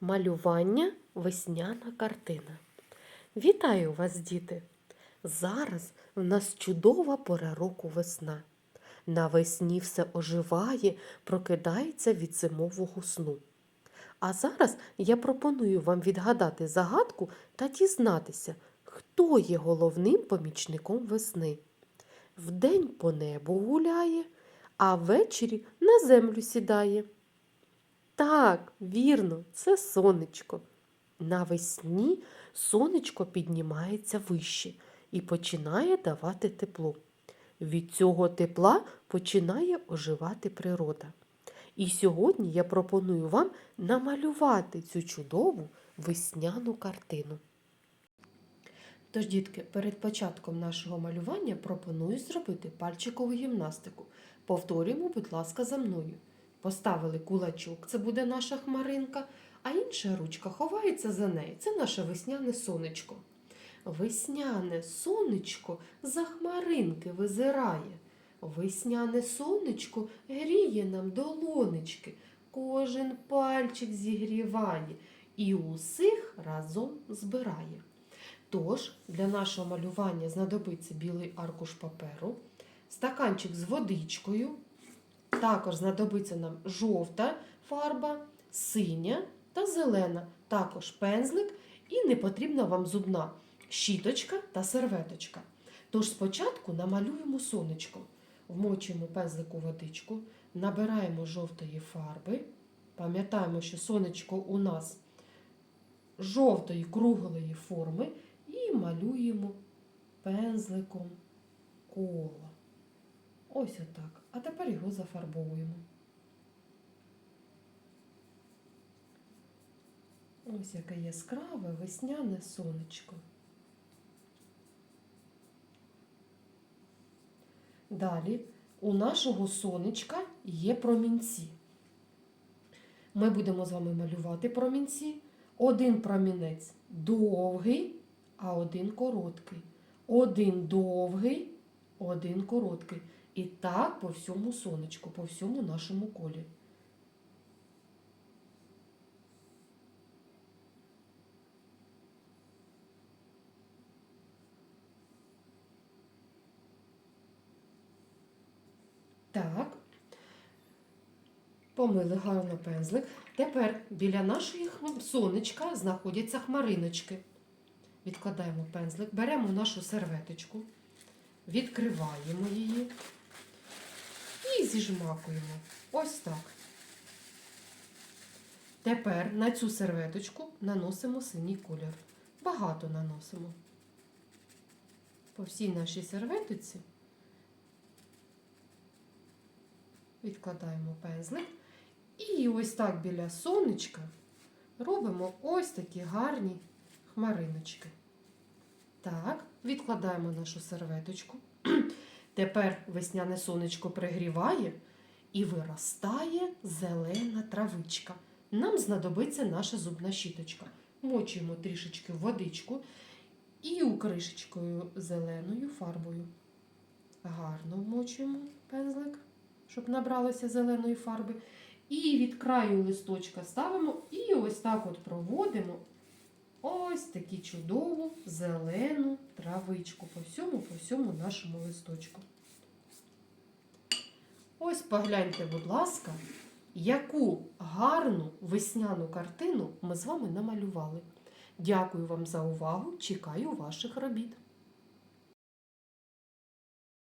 Малювання весняна картина. Вітаю вас, діти! Зараз в нас чудова пора року весна. Навесні все оживає, прокидається від зимового сну. А зараз я пропоную вам відгадати загадку та дізнатися, хто є головним помічником весни. Вдень по небу гуляє, а ввечері на землю сідає. Так, вірно, це сонечко. Навесні сонечко піднімається вище і починає давати тепло. Від цього тепла починає оживати природа. І сьогодні я пропоную вам намалювати цю чудову весняну картину. Тож, дітки, перед початком нашого малювання пропоную зробити пальчикову гімнастику. Повторюємо, будь ласка, за мною. Поставили кулачок, це буде наша хмаринка, а інша ручка ховається за нею. Це наше весняне сонечко. Весняне сонечко за хмаринки визирає. Весняне сонечко гріє нам долонечки, кожен пальчик зігріває і усіх разом збирає. Тож для нашого малювання знадобиться білий аркуш паперу, стаканчик з водичкою. Також знадобиться нам жовта фарба, синя та зелена, також пензлик і не потрібна вам зубна щіточка та серветочка. Тож спочатку намалюємо сонечко, вмочуємо пензлик у водичку, набираємо жовтої фарби. Пам'ятаємо, що сонечко у нас жовтої круглої форми і малюємо пензликом коло. Ось отак. А тепер його зафарбовуємо. Ось яке яскраве весняне сонечко. Далі у нашого сонечка є промінці. Ми будемо з вами малювати промінці. Один промінець довгий, а один короткий. Один довгий, один короткий. І так по всьому сонечку, по всьому нашому колі. Так. Помили гарно пензлик. Тепер біля нашої сонечка знаходяться хмариночки. Відкладаємо пензлик, беремо нашу серветочку, відкриваємо її і зіжмакуємо. Ось так. Тепер на цю серветочку наносимо синій колір. Багато наносимо. По всій нашій серветочці відкладаємо пензлик. І ось так біля сонечка робимо ось такі гарні хмариночки. Так, відкладаємо нашу серветочку. Тепер весняне сонечко пригріває і виростає зелена травичка. Нам знадобиться наша зубна щіточка. Мочуємо трішечки водичку і укришечкою зеленою фарбою. Гарно вмочуємо пензлик, щоб набралося зеленої фарби. І від краю листочка ставимо і ось так от проводимо ось таку чудову зелену травичку по всьому, по всьому нашому листочку. Ось погляньте, будь ласка, яку гарну весняну картину ми з вами намалювали. Дякую вам за увагу. Чекаю ваших робіт.